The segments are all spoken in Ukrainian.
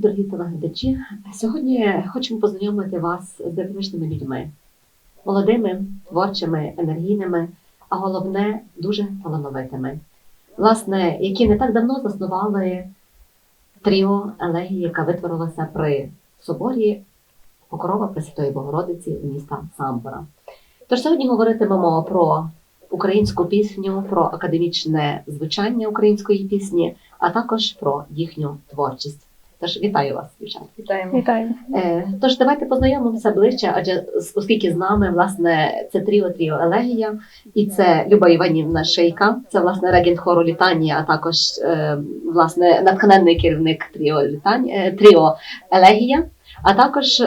Дорогі телеглядачі, сьогодні хочемо познайомити вас з дивовижними людьми, молодими, творчими, енергійними, а головне дуже талановитими, власне, які не так давно заснували тріо елегії, яка витворилася при соборі Покрова Пресвятої Богородиці міста Самбора. Тож сьогодні говоритимемо про українську пісню, про академічне звучання української пісні, а також про їхню творчість. Тож вітаю вас, дівчата. Вітаємо. Вітаю. Е, Тож давайте познайомимося ближче, адже з- оскільки з нами власне це тріо Тріо Елегія, і це Люба Іванівна Шейка, це власне регент хору літання, а також е, власне натхненний керівник тріо літання е, тріо Елегія, а також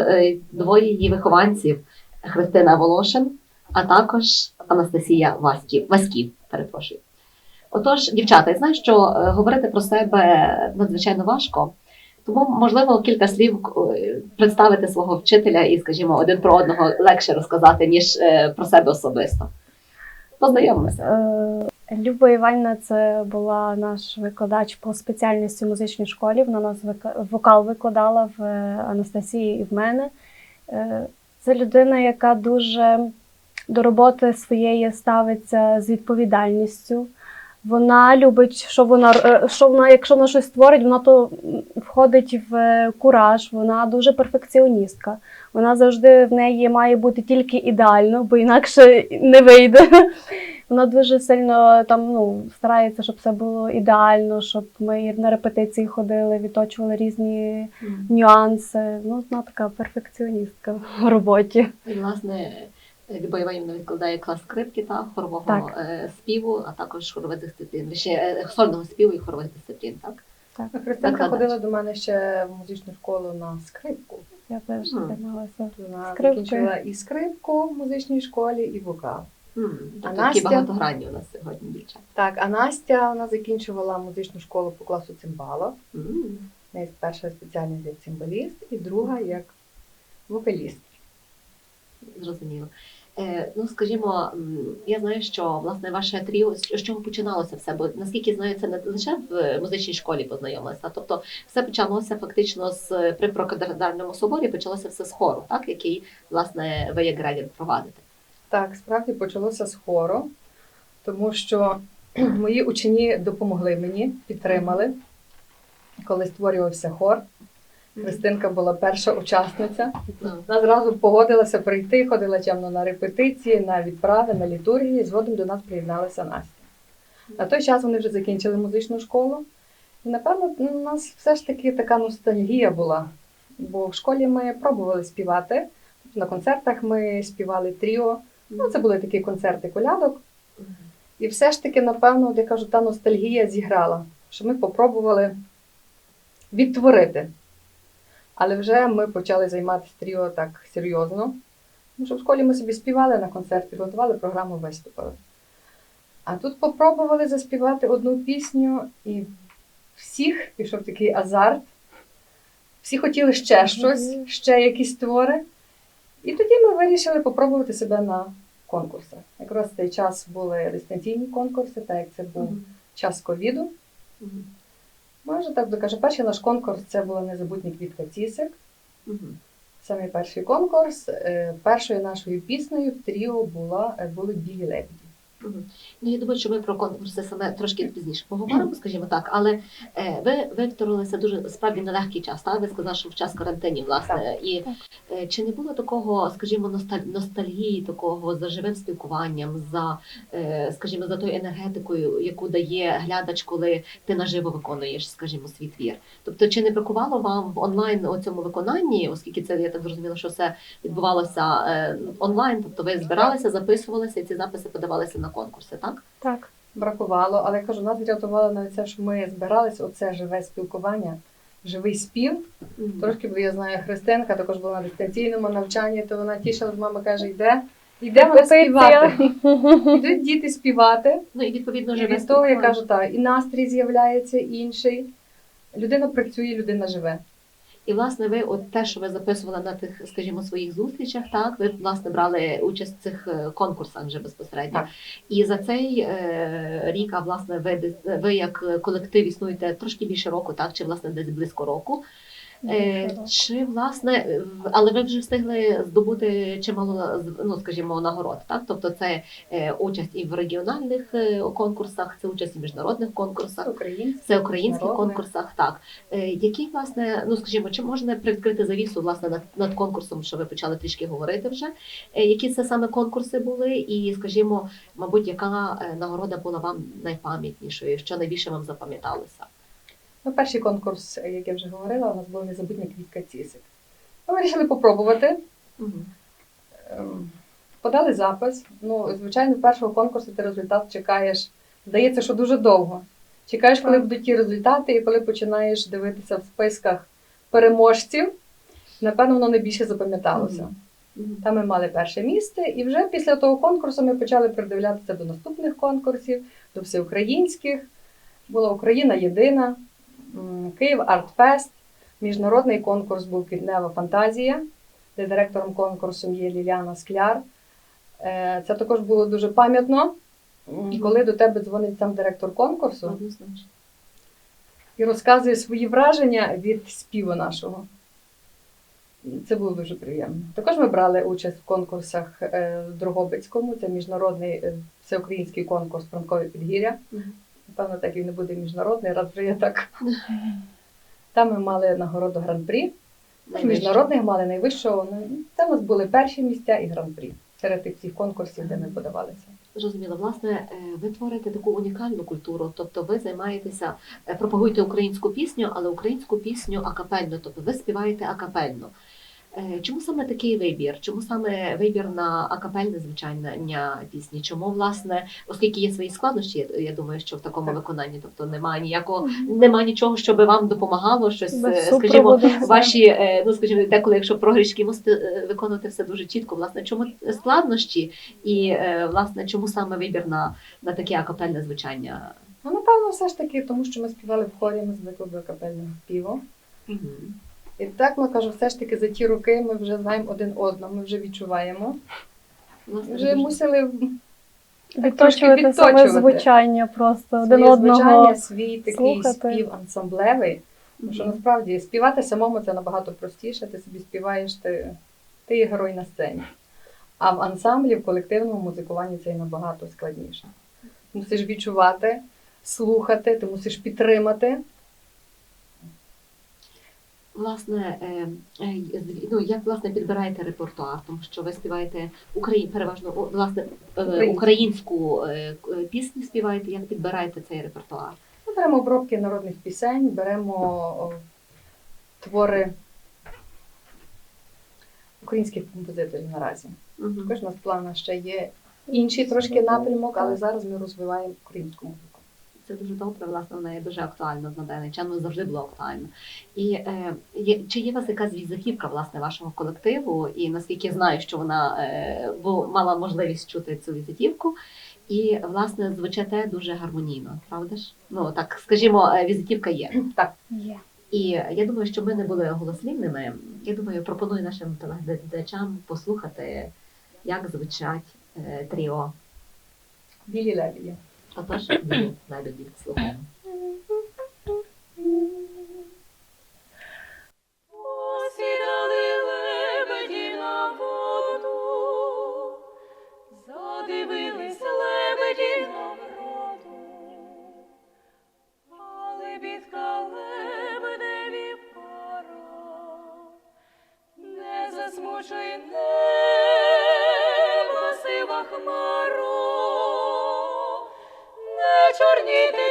двоє її вихованців Христина Волошин, а також Анастасія Васьків. Васьків, перепрошую. Отож, дівчата, я знаю, що говорити про себе надзвичайно важко. Тому, можливо, кілька слів е, представити свого вчителя і, скажімо, один про одного легше розказати, ніж е, про себе особисто. Познайомимося. Е, Люба Іванівна це була наш викладач по спеціальності в музичній школі. Вона нас вокал викладала в Анастасії і в мене. Це людина, яка дуже до роботи своєї ставиться з відповідальністю. Вона любить, що вона, е, що вона, якщо вона щось створить, вона то входить в е, кураж. Вона дуже перфекціоністка. Вона завжди в неї має бути тільки ідеально, бо інакше не вийде. Вона дуже сильно там ну старається, щоб все було ідеально, щоб ми на репетиції ходили, відточували різні нюанси. Ну, вона така перфекціоністка в роботі. І, власне, Люба Іванівна відкладає клас скрипки та хорового Так. е, співу, а також хорових дисциплін, ще е, сольного співу і хорових дисциплін, так? Христинка Викладач. ходила до мене ще в музичну школу на скрипку. Я теж займалася. Вона закінчила і скрипку в музичній шолі, і вокал. М, А Тобто такі багатогранні у нас сьогодні дівчата. Так, а Настя вона закінчувала музичну школу по класу цимбала. В неї перша спеціальність як цимбаліст, і друга як вокаліст. Зрозуміло. Е, ну, скажімо, я знаю, що власне ваше тріо з чого починалося все, бо наскільки знаю, це не лише в музичній школі познайомилися. Тобто, все почалося фактично з при прокатернальному соборі, почалося все з хору, так який власне ви як регент провадите. Так, справді почалося з хору, тому що мої учені допомогли мені, підтримали, коли створювався хор. Христинка була перша учасниця. Вона зразу погодилася прийти, ходила чемно на репетиції, на відправи, на літургії. Згодом до нас приєдналася Настя. На той час вони вже закінчили музичну школу. І, напевно, ну, у нас все ж таки така ностальгія була. Бо в школі ми пробували співати. На концертах ми співали тріо. Ну, це були такі концерти колядок. І все ж таки, напевно, от я кажу, та ностальгія зіграла, що ми попробували відтворити. Але вже ми почали займатися тріо так серйозно. Тому що в школі ми собі співали на концерт, підготували програму, виступили. А тут попробували заспівати одну пісню, і всіх пішов такий азарт. Всі хотіли ще щось, ще якісь твори. І тоді ми вирішили попробувати себе на конкурсах. Якраз в цей час були дистанційні конкурси, так як це був час ковіду. Може, так докажу. Перший наш конкурс це була незабутня квітка Цісик. Угу. Самий перший конкурс. Е, Першою нашою піснею в тріо була, е, були білі лебеді. Ну, я думаю, що ми про конкурси саме трошки пізніше поговоримо, скажімо так. Але е, ви вивторилися дуже справді нелегкий час. Так? Ви сказали, що в час карантині, власне. І Так. е, чи не було такого, скажімо, носталь- ностальгії, такого за живим спілкуванням, за, е, скажімо, за тою енергетикою, яку дає глядач, коли ти наживо виконуєш, скажімо, свій твір? Тобто, чи не бракувало вам в онлайн у цьому виконанні, оскільки це я так зрозуміла, що все відбувалося онлайн, тобто ви збиралися, записувалися, і ці записи подавалися на конкурси, так? Так. Бракувало, але я кажу, нас врятувало навіть це, що ми збиралися, оце живе спілкування, живий спів. Трошки, бо я знаю, Христинка також була на дистанційному навчанні, то вона тішилась, мама каже, йде. Йдемо співати. Йдуть діти співати. Ну і відповідно І живе від того, я кажу, так, і настрій з'являється інший. Людина працює, людина живе. І власне ви, от те, що ви записували на тих, скажімо, своїх зустрічах, так ви власне брали участь в цих е, конкурсах вже безпосередньо. Так. І за цей е, рік, а власне, ви ви як колектив існуєте трошки більше року, так чи власне десь близько року. Е, Чи власне, е, але ви вже встигли здобути чимало ну, скажімо, нагород, так? Тобто це е, участь і в регіональних конкурсах, це участь і в міжнародних конкурсах, Українські. це українських конкурсах. Так які власне, ну скажімо, чи можна привідкрити завісу власне над, над конкурсом, що ви почали трішки говорити вже? Які це саме конкурси були? І скажімо, мабуть, яка нагорода була вам найпам'ятнішою, що найбільше вам запам'яталося? Ну, перший конкурс, як я вже говорила, у нас був незабутня квітка цісик. Ми вирішили попробувати. Ем, Подали запис. Ну, звичайно, першого конкурсу ти результат чекаєш. Здається, що дуже довго. Чекаєш, коли будуть ті результати, і коли починаєш дивитися в списках переможців, напевно, воно найбільше запам'яталося. Мгм. Там ми мали перше місце, і вже після того конкурсу ми почали придивлятися до наступних конкурсів, до всеукраїнських. Була Україна єдина, Київ Артфест, міжнародний конкурс був Квітнева фантазія, де директором конкурсу є Ліляна Скляр. Е, Це також було дуже пам'ятно, коли до тебе дзвонить сам директор конкурсу і розказує свої враження від співу нашого. Це було дуже приємно. Також ми брали участь в конкурсах е, в Дрогобицькому, це міжнародний е, всеукраїнський конкурс Франкові підгір'я. Напевно, так і не буде міжнародний, раз вже є так. Там ми мали нагороду гран-прі. Міжнародних мали найвищого. Ну, Там у нас були перші місця і гран-прі серед тих всіх конкурсів, де ми подавалися. Зрозуміло, власне, е, ви творите таку унікальну культуру, тобто ви займаєтеся, е, пропагуєте українську пісню, але українську пісню акапельно, тобто ви співаєте акапельно. Е, Чому саме такий вибір? Чому саме вибір на акапельне звучання пісні? Чому, власне, оскільки є свої складнощі, я- думаю, що в такому Так. виконанні, тобто немає ніякого, немає нічого, що би вам допомагало, щось, Без е, скажімо, ваші, е, ну скажімо, деколи, якщо прогрішки мусите виконувати все дуже чітко, власне, чому складнощі і власне чому саме вибір на, на таке акапельне звучання? Ну, напевно, все ж таки, тому що ми співали в хорі, ми звикли до капельного співу. І так ми кажу, все ж таки за ті роки ми вже знаємо один одного, ми вже відчуваємо. Власне, Вже мусили Відточувати саме звучання просто один своє одного. звучання, свій такий слухати. спів ансамблевий. Тому що насправді співати самому це набагато простіше. Ти собі співаєш, ти, ти є герой на сцені. А в ансамблі, в колективному музикуванні це і набагато складніше. Мусиш відчувати, слухати, ти мусиш підтримати. Власне, е, е, ну як власне підбираєте репертуар, тому що ви співаєте Украї... переважно власне е, Українську. пісню співаєте. Як підбираєте цей репертуар? Ми беремо обробки народних пісень, беремо твори українських композиторів наразі. Також у нас в планах ще є інший трошки напрямок, але зараз ми розвиваємо українську музику. Це дуже добре, власне, вона є дуже актуальна на даний час, ну, завжди була актуальна. І е, є, чи є у вас якась візитівка власне вашого колективу? І наскільки я знаю, що вона е, бо мала можливість чути цю візитівку, і власне звучите дуже гармонійно, правда ж? Ну так скажімо, е, візитівка є. Є. І я думаю, що ми не були голослівними. Я думаю, пропоную нашим телеглядачам послухати, як звучать е, тріо. Білі лебеді. Отож, лебеді, слухаємо. Посідали не чорніти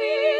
living.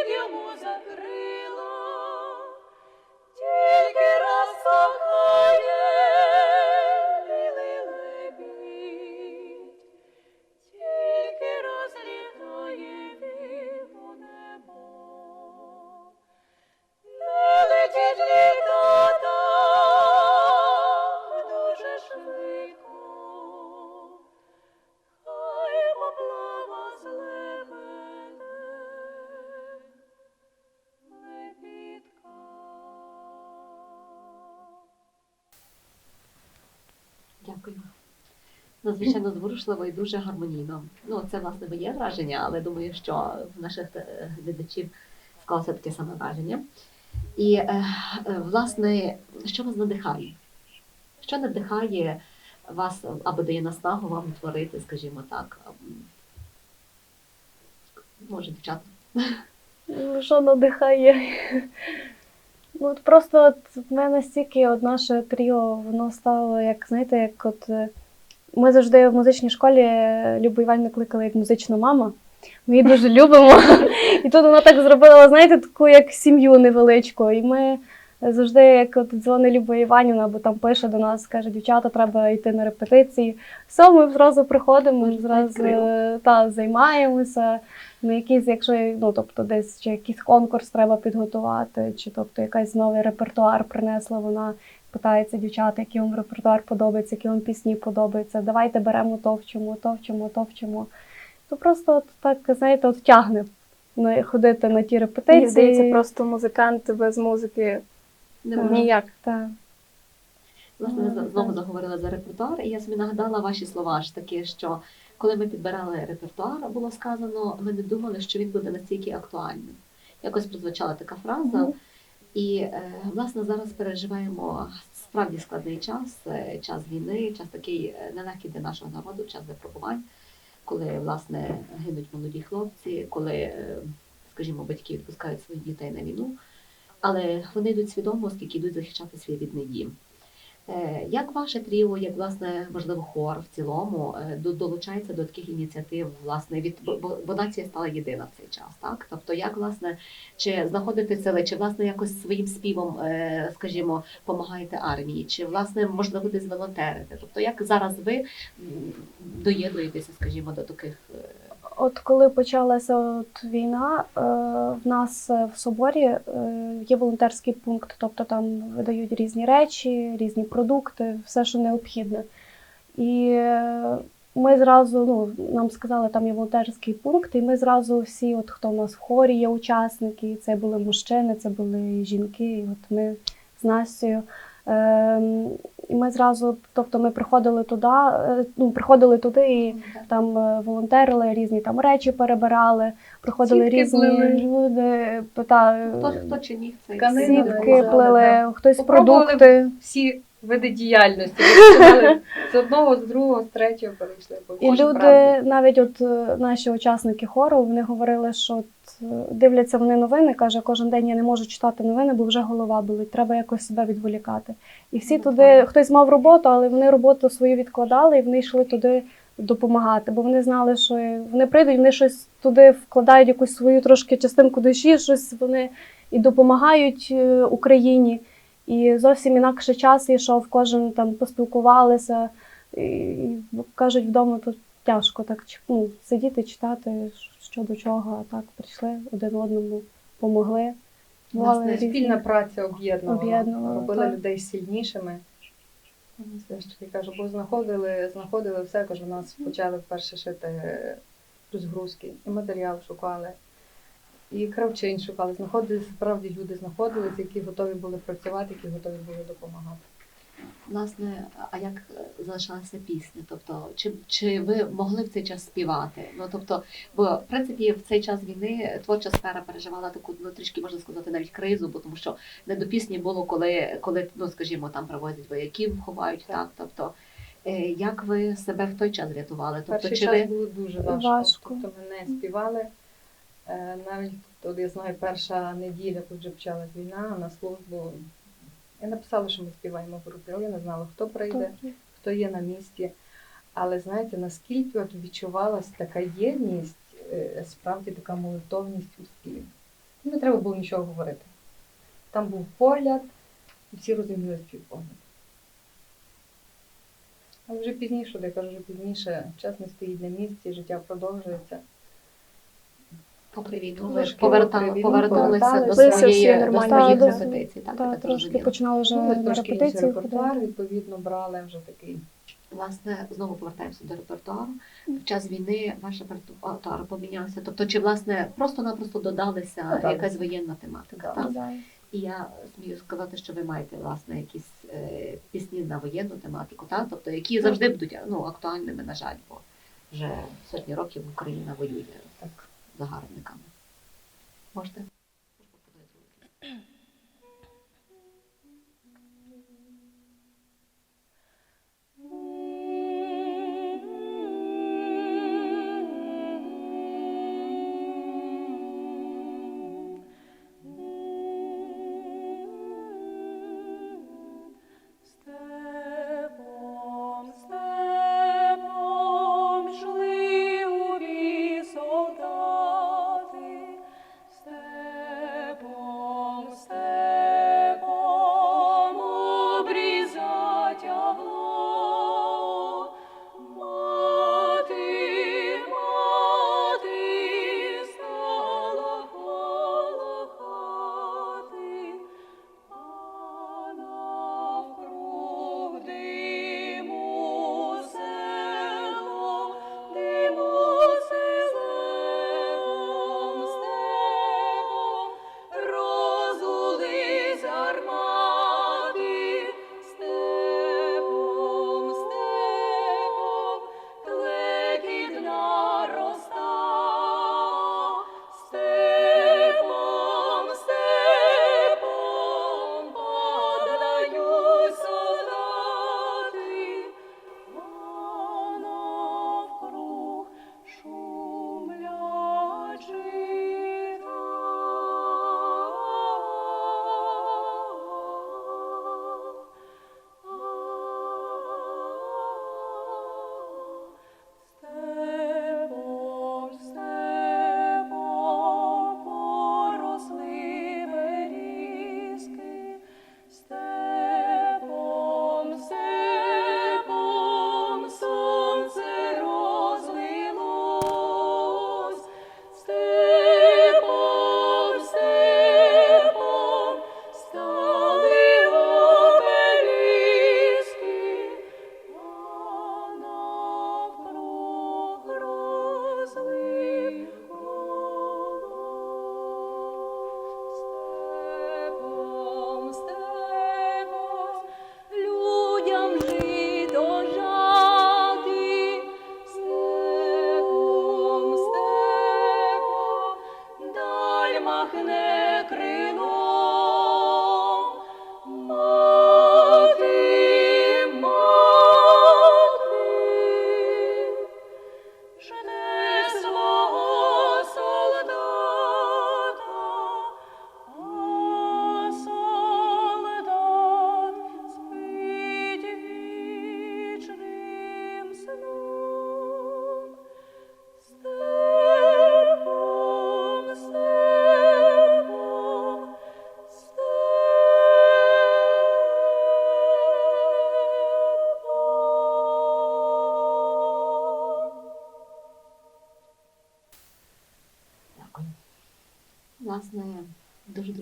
Надзвичайно зворушливо і дуже гармонійно. Ну, це власне моє враження, але думаю, що в наших е, глядачів склалося таке саме враження. І е, власне, що вас надихає? Що надихає вас або дає наснагу вам творити, скажімо так? Може, дівчата? Ну, Що надихає? Ну, от просто от в мене стільки от наше тріо, воно стало, як знаєте, як от е, ми завжди в музичній школі Любу Іванівну кликали як музична мама. Ми її дуже любимо. І тут вона так зробила, знаєте, таку як сім'ю невеличку. І ми завжди, як от дзвонить Люба Іванівна, або там пише до нас, каже, дівчата, треба йти на репетиції. Все, ми зразу приходимо, зразу та, займаємося. На якийсь, якщо ну, тобто десь чи якийсь конкурс треба підготувати, чи тобто якийсь новий репертуар принесла вона. Питається дівчата, який вам репертуар подобається, які вам пісні подобаються. Давайте беремо то то вчимо, то просто от так, знаєте, от тягне ходити на ті репетиції. Мені здається, просто музикант без музики Не можу. ніяк. Так. Власне, ми знову заговорили за репертуар, і я собі нагадала ваші слова ж таки, що коли ми підбирали репертуар, було сказано, ми не думали, що він буде настільки актуальним. Якось прозвучала така фраза. І е, власне зараз переживаємо справді складний час, е, час війни, час такий ненахід нелегкий для нашого народу, час випробувань, коли власне гинуть молоді хлопці, коли, е, скажімо, батьки відпускають своїх дітей на війну, але вони йдуть свідомо, оскільки йдуть захищати свій рідний дім. Е, Як ваше тріо, як власне можливо хор в цілому е, долучається до таких ініціатив, власне, від бо, нація стала єдина в цей час, так? Тобто, як власне чи знаходите ви, чи власне якось своїм співом, е, скажімо, допомагаєте армії, чи власне можливо десь волонтерите? Тобто, як зараз ви доєднуєтеся, скажімо, до таких От коли почалася от війна, е, в нас е, в соборі е, є волонтерський пункт, тобто там видають різні речі, різні продукти, все, що необхідне. І ми зразу, ну, нам сказали, там є волонтерський пункт, і ми зразу всі, от хто в нас в хорі є учасники, це були мужчини, це були жінки, і от ми з Настю. Ем, і ми зразу, тобто ми приходили туди, е, ну, приходили туди і там е, волонтерили, різні там речі перебирали, приходили Сітки різні плили. люди, питали, хто хто чи ні, цей сітки плили, хтось Попробували продукти. всі види діяльності. Ви з одного, з другого, з третього перейшли. І люди, праздник. навіть от е, наші учасники хору, вони говорили, що от, е, дивляться вони новини, каже, кожен день я не можу читати новини, бо вже голова болить, треба якось себе відволікати. І всі Ну, туди, хтось мав роботу, але вони роботу свою відкладали і вони йшли туди допомагати, бо вони знали, що вони прийдуть, вони щось туди вкладають якусь свою трошки частинку душі, щось вони і допомагають е, Україні. І зовсім інакше час йшов, кожен там поспілкувалися. І, кажуть, вдома тут тяжко так ну, сидіти, читати, що до чого, а так прийшли один одному, помогли. Власне, різні- спільна праця об'єднувала, робила так. людей сильнішими. Я ж таки кажу, бо знаходили, знаходили все, кажу, у нас почали вперше шити розгрузки, і матеріал шукали, і кравчин шукали. Знаходили, справді люди знаходились, які готові були працювати, які готові були допомагати. Власне, а як залишалася пісня? Тобто, чи, чи ви могли в цей час співати? Ну тобто, бо в принципі в цей час війни творча сфера переживала таку ну трішки можна сказати навіть кризу, бо тому що не до пісні було, коли коли ну скажімо, там привозять вояків, ховають так. Тобто, е, як ви себе в той час рятували? Тобто, Перший чи час ви було дуже важко. Важко. Тобто ми не співали. Е, Навіть от я знаю, перша неділя, коли вже почалась війна, на службу. Я написала, що ми співаємо в групі, але я не знала, хто прийде, хто є на місці. Але знаєте, наскільки от відчувалася така єдність, е, справді така молитовність у співі. Не треба було нічого говорити. Там був погляд, і всі розуміли співпогляд. А вже пізніше, от я кажу, вже пізніше, час не стоїть на місці, життя продовжується. Попри війну поверталися до своєї люди. репетицій? Так, Так, трошки починали вже Ну, трошки інший репертуар, відповідно, брали вже такий. Власне, знову повертаємося до репертуару. В час війни ваш репертуар помінявся. Тобто, чи власне просто-напросто додалася Додалися. якась воєнна тематика? Так? Додалися. І я смію сказати, що ви маєте власне якісь е, пісні на воєнну тематику, так? тобто які завжди будуть ну, актуальними, на жаль, бо вже сотні років Україна воює Так. Загарбниками. Можете?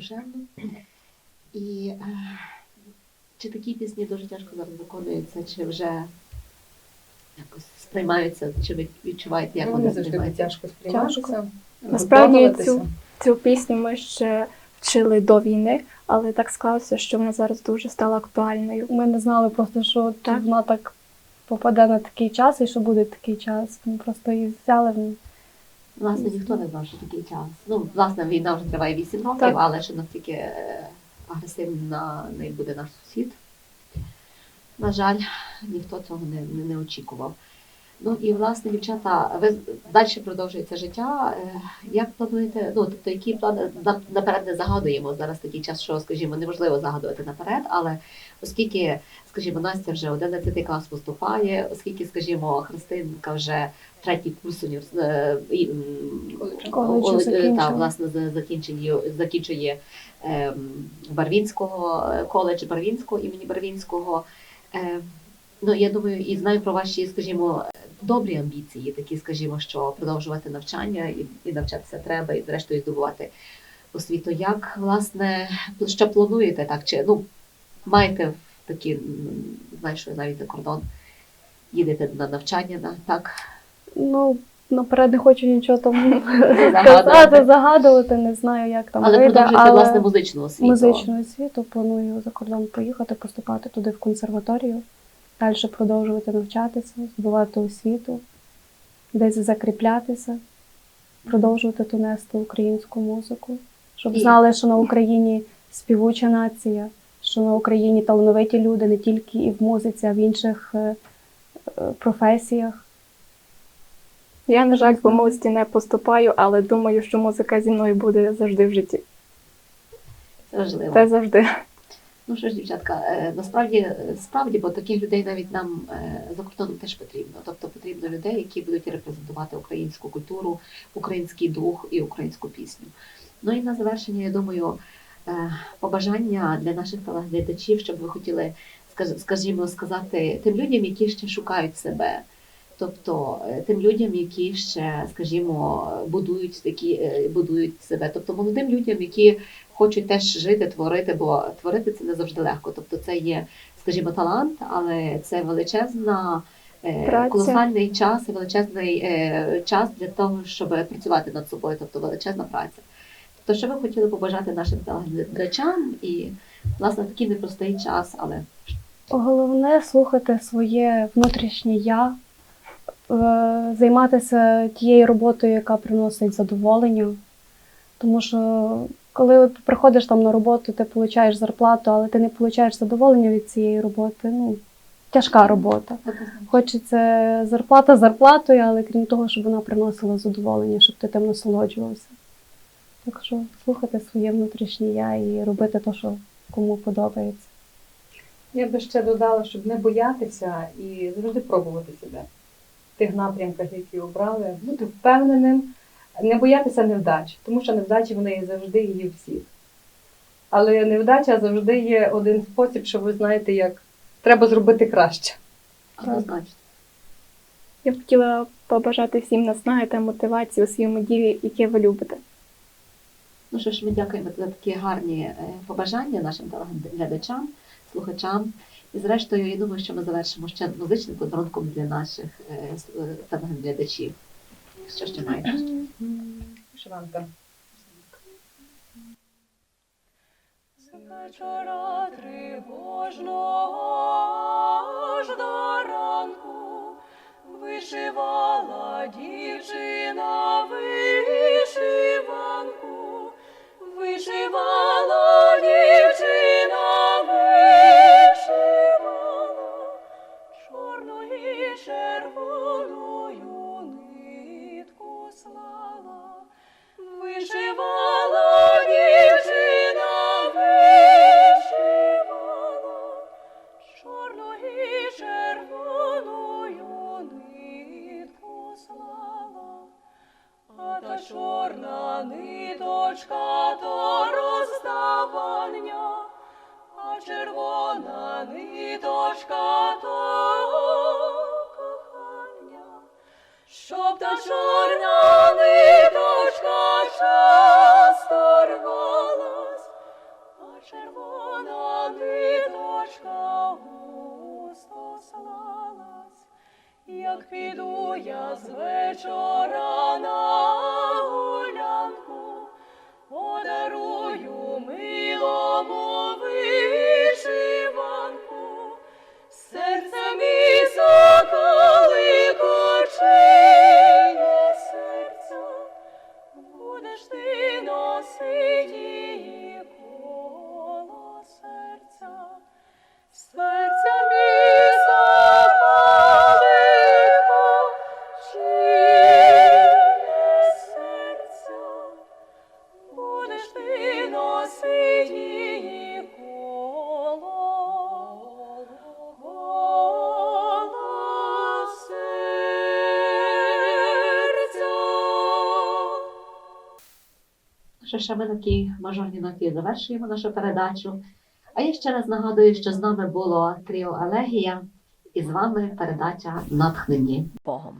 Душевно. І е, чи такі пісні дуже тяжко зараз виконуються, чи вже якось сприймаються, чи ви відчуваєте, як Ну, вони завжди сприймаються? тяжко сприйматися. Тяжко. Насправді цю, цю пісню ми ще вчили до війни, але так склалося, що вона зараз дуже стала актуальною. Ми не знали просто, що Так. вона так попаде на такий час і що буде такий час. Ми просто її взяли. Власне, ніхто не знав, що такий час. Ну, власне, війна вже триває 8 років, Так. але що настільки агресивна не буде наш сусід. На жаль, ніхто цього не, не, не очікував. Ну і власне, дівчата, ви далі продовжується життя. Е, Як плануєте? Ну тобто, які плани наперед не загадуємо зараз такий час, що скажімо, неможливо загадувати наперед, але оскільки, скажімо, Настя вже 11 клас поступає, оскільки, скажімо, Христинка вже третій курс універс... е, закінчила. та, власне за- закінчення закінчує ем, Барвінського е, коледж Барвінського імені Барвінського. Е, Ну, я думаю, і знаю про ваші, скажімо, добрі амбіції, такі, скажімо, що продовжувати навчання і, і навчатися треба, і зрештою здобувати освіту. Як, власне, що плануєте так? Чи ну маєте такі, знаю, що навіть за кордон їдете на навчання, на так? Ну, наперед не хочу нічого там сказати, загадувати, не знаю, як там Але вийде, але власне музичну освіту. музичну освіту планую за кордон поїхати, поступати туди в консерваторію, далі продовжувати навчатися, здобувати освіту, десь закріплятися, продовжувати ту нести українську музику, щоб знали, що на Україні співуча нація, що на Україні талановиті люди не тільки і в музиці, а в інших е, е, професіях. Я, на жаль, по музиці не поступаю, але думаю, що музика зі мною буде завжди в житті. Важливо. Це завжди. Ну що ж, дівчатка, е, насправді е, справді, бо таких людей навіть нам е, за кордоном теж потрібно. Тобто потрібно людей, які будуть репрезентувати українську культуру, український дух і українську пісню. Ну і на завершення, я думаю, побажання для наших телеглядачів, щоб ви хотіли, скажімо, сказати тим людям, які ще шукають себе. Тобто тим людям, які ще, скажімо, будують такі, будують себе, тобто молодим людям, які хочуть теж жити, творити, бо творити це не завжди легко. Тобто це є, скажімо, талант, але це величезна. е, Праця. Колосальний час і величезний е, час для того, щоб працювати над собою, тобто величезна праця. Тобто, що ви хотіли побажати нашим телеглядачам і власне такий непростий час, але Головне слухати своє внутрішнє я, е, займатися тією роботою, яка приносить задоволення. Тому що коли от приходиш там на роботу, ти отримуєш зарплату, але ти не отримуєш задоволення від цієї роботи. Ну, тяжка робота. Хочеться зарплата зарплатою, але крім того, щоб вона приносила задоволення, щоб ти тим насолоджувався. Так що слухати своє внутрішнє я і робити те, що кому подобається. Я би ще додала, щоб не боятися і завжди пробувати себе в тих напрямках, які обрали, бути впевненим, не боятися невдач, тому що невдачі вони є завжди є всіх. Але невдача завжди є один спосіб, що ви знаєте, як треба зробити краще. однозначно. Я б хотіла побажати всім наснаги та мотивації у своєму ділі, яке ви любите. Ну що ж, ми дякуємо за такі гарні е, побажання нашим телеглядачам, слухачам. І зрештою, я думаю, що ми завершимо ще музичним подарунком для наших е, е, телеглядачів. Що ще маєте? Вишиванка. З вечора тривожного аж до ранку вишивала дівчина вишиванку, вишивала дівчина Вишивала Ще ми на такій мажорній ноті завершуємо нашу передачу. А я ще раз нагадую, що з нами було Тріо Алегія і з вами передача Натхнені Богом.